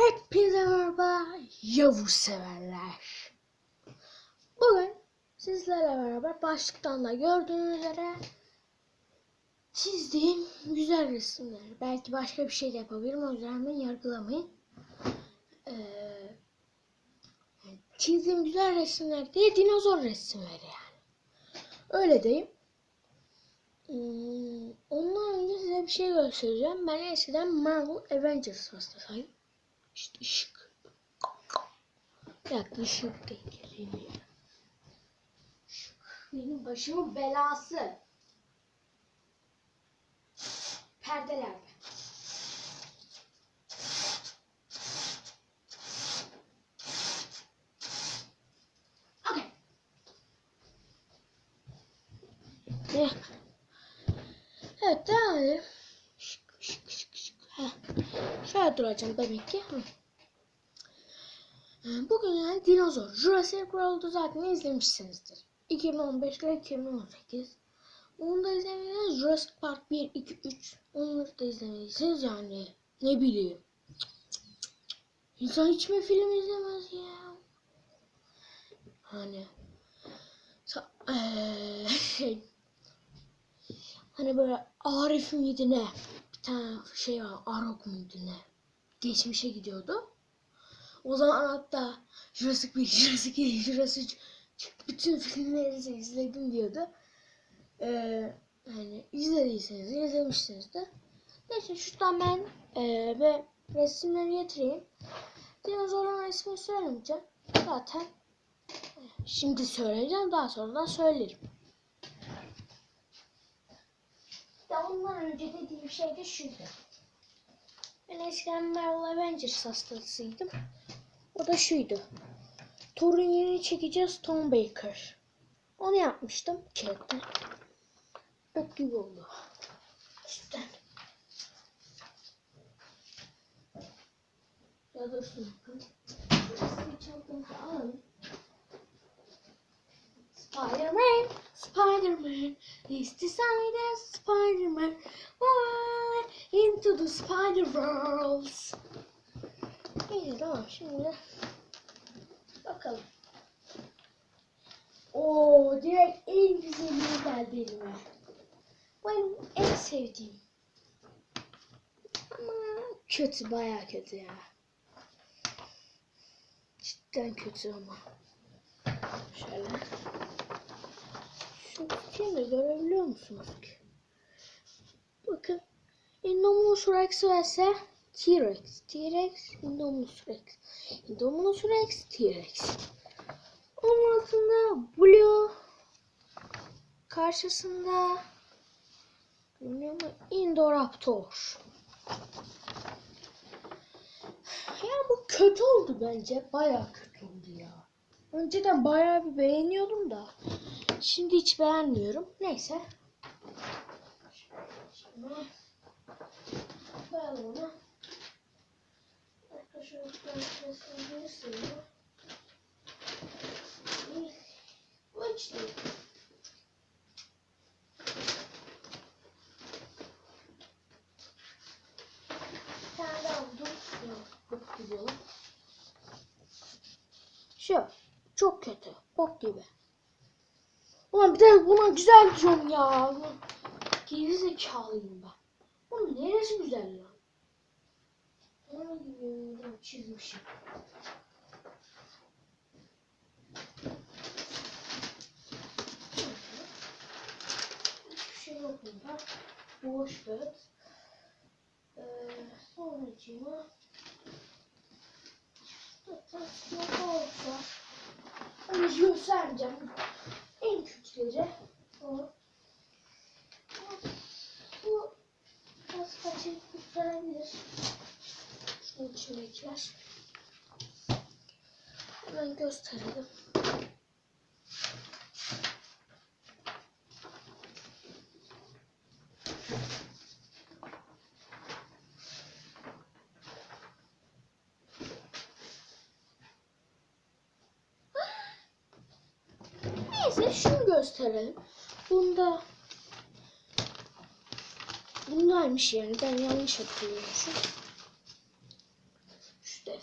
Hepinize merhaba Yavuz severler. Bugün sizlerle beraber başlıktan da gördüğünüz üzere çizdiğim güzel resimler. Belki başka bir şey de yapabilirim. O yüzden beni yargılamayın. Ee, çizdiğim güzel resimler diye dinozor resimleri yani. Öyle diyeyim. Hmm, ondan önce size bir şey göstereceğim. Ben eskiden Marvel Avengers hastasıyım. İşte ışık dengeleyeyim. Işık Benim başımın belası. Perdeler. Okey. Ne? Evet devam edelim. Şık şık şık şık. Heh. Şöyle duracağım demek ki. Hı. Ee, Bugün yani dinozor. Jurassic World'u zaten izlemişsinizdir. 2015 ile 2018. Onu da izlemediyseniz Jurassic Park 1, 2, 3. Onları da izlemediyseniz yani ne bileyim. İnsan hiç mi film izlemez ya? Hani şey hani böyle Arif miydi ne? Bir tane şey var Arok muydu ne? Geçmişe gidiyordu. O zaman hatta Jurassic 1, Jurassic 2, Jurassic 3 bütün filmleri izledim diyordu. Ee, yani izlediyseniz izlemişsiniz de. Neyse şuradan ben ee, ve resimleri getireyim. Dinozorların ismini söylemeyeceğim. Zaten e, şimdi söyleyeceğim daha sonra da söylerim. Ya ondan önce dediğim şey de şuydu. Ben eskiden Marvel Avengers hastasıydım. O da şuydu. Thor'un yerini çekeceğiz Tom Baker. Onu yapmıştım kağıtta. Bok gibi oldu. Cidden. Ya dursun bakın. Çantamızı. Spider-Man, Spider-Man, this decided Spider-Man, Why into the Spider-Verse. İyi tamam şimdi bakalım. Oo direkt en güzeli geldi elime. Benim en sevdiğim. Ama kötü baya kötü ya. Cidden kötü ama. Şöyle. Şu filmi görebiliyor musunuz ki? Bakın. Indominus Rex vs T-Rex. T-Rex, Indominus Rex. Indominus Rex, T-Rex. Onun altında Blue. Karşısında bilmiyorum ama Indoraptor. Ya bu kötü oldu bence. Baya kötü oldu ya. Önceden bayağı bir beğeniyordum da. Şimdi hiç beğenmiyorum. Neyse. Şimdi ben size Tane buldum. Yok, bok gibi olan. Şu. Çok kötü. Bok gibi. Ulan bir de buna güzel diyorum ya. Geri zekalıyım ben. Bunun neresi güzel lan? Gibi yönden çizmişim. Hiçbir şey yok bunda. Boş kağıt. Ee, zaten siyah olsa hani göstereceğim. En kötüleri o. Bu biraz kaçırıp kurtarabilir. Şunun içindekiler. Hemen gösterelim. Neyse şunu gösterelim. Bunda bundaymış yani ben yanlış hatırlıyormuşum. İşte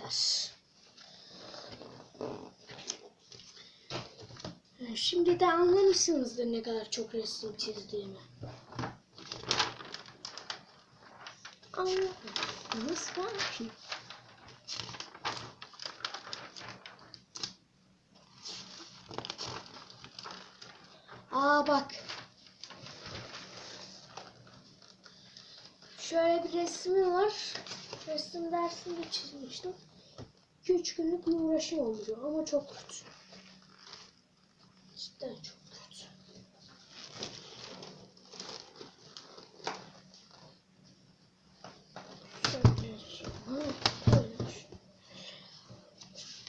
kadar. Ee, Şimdi de anlamışsınızdır ne kadar çok resim çizdiğimi. Anladım. Nasıl var ki? Aa bak. Şöyle bir resmi var. Resim dersinde çizmiştim. 2-3 günlük bir uğraşı oluyor ama çok kötü.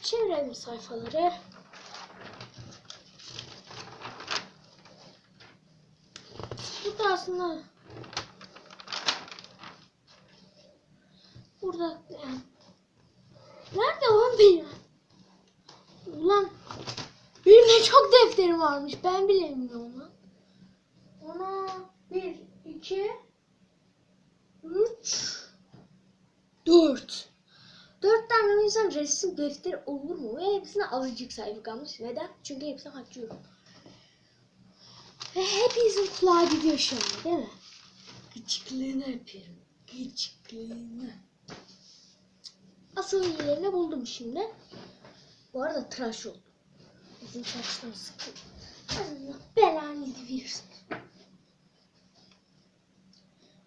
Çevirelim sayfaları. Burada aslında burada yani nerede lan benim? Ulan benim ne defterim varmış ben bile bilmiyorum lan. Ona bir, iki, üç, dört. Dört tane insan resim defteri olur mu? Ve hepsine azıcık sayfa kalmış. Neden? Çünkü hepsini açıyorum. Ve hepinizin kulağı gidiyor şu an değil mi? Gıcıklığını yapıyorum. Gıcıklığını. Asıl iyilerini buldum şimdi. Bu arada tıraş oldum. Bizim saçlarım sıkı. Allah belanı verirsin.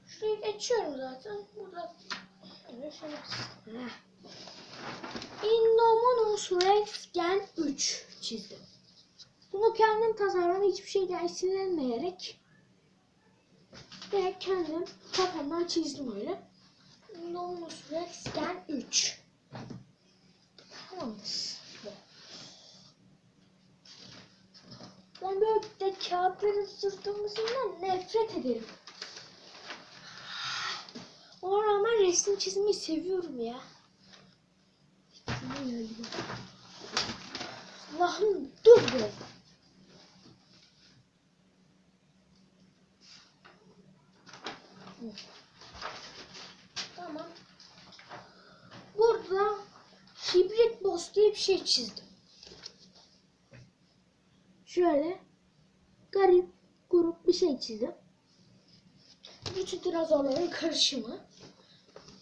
Şurayı geçiyorum zaten. Burada. Indominus Rex Gen 3 çizdim. Bunu kendim tasarladım. Hiçbir şeyden esinlenmeyerek direkt kendim kafamdan çizdim öyle. Indominus Rex Gen 3 Tamamdır. Bu. Ben böyle kağıtların sırtılmasından nefret ederim. Ona rağmen resim çizmeyi seviyorum ya. Allah'ım dur be. Tamam. Burada hibrit boss diye bir şey çizdim. Şöyle garip grup bir şey çizdim. Bütün dinozorların karışımı.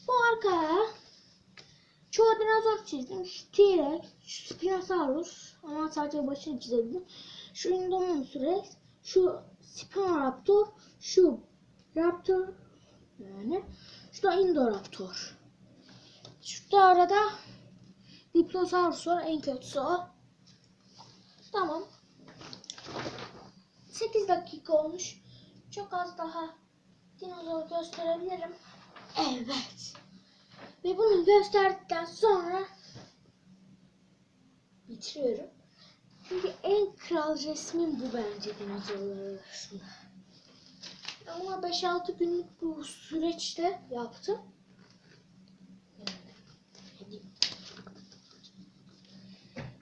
Bu arkaya çoğu dinozor çizdim. Şu T-Rex, şu Spinosaurus ama sadece başını çizebildim. Şu Indominus Rex, şu Spinoraptor, şu Raptor yani. Şu da Indoraptor. Şurada arada Diplosaurus var. En kötüsü o. Tamam. 8 dakika olmuş. Çok az daha dinozor gösterebilirim. Evet. Ve bunu gösterdikten sonra bitiriyorum. Çünkü en kral resmim bu bence dinozorlar arasında. Ama 5-6 günlük bu süreçte yaptım.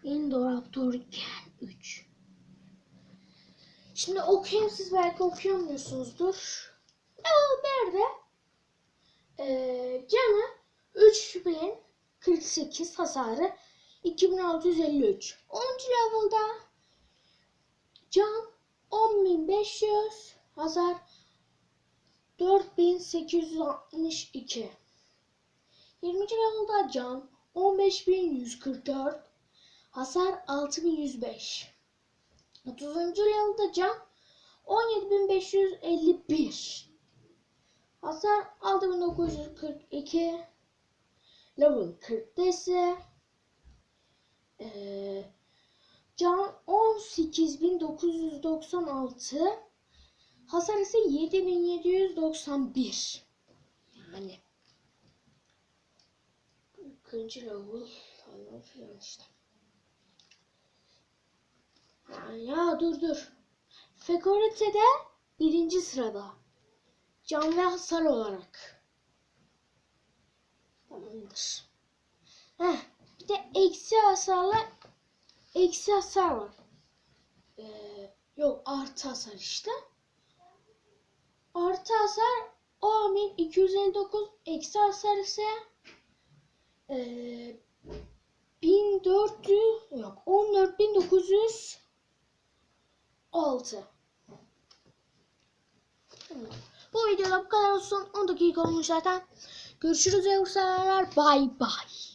Indoraptor Gen 3. Şimdi okuyayım siz belki okuyamıyorsunuzdur. O nerede? Ee, canı 3048 hasarı 2653. 10. level'da can 10500 hasar 4862. 20. level'da can 15144 hasar 6105. 30. level'da can 17551 hasar 6942 level 40'da ise eee can 18996 hasar ise 7791 yani 40. level falan filan işte. Ya dur dur. Fekorete'de birinci sırada. Can ve hasar olarak. Tamamdır. Heh, bir de eksi hasarla eksi hasar var. Ee, yok artı hasar işte. Artı hasar o 259 eksi hasar ise ee, e, 1400 yok 14900 6. Bu videoda bu kadar olsun. 10 dakika olmuş zaten. Görüşürüz yavru severler. Bay bay.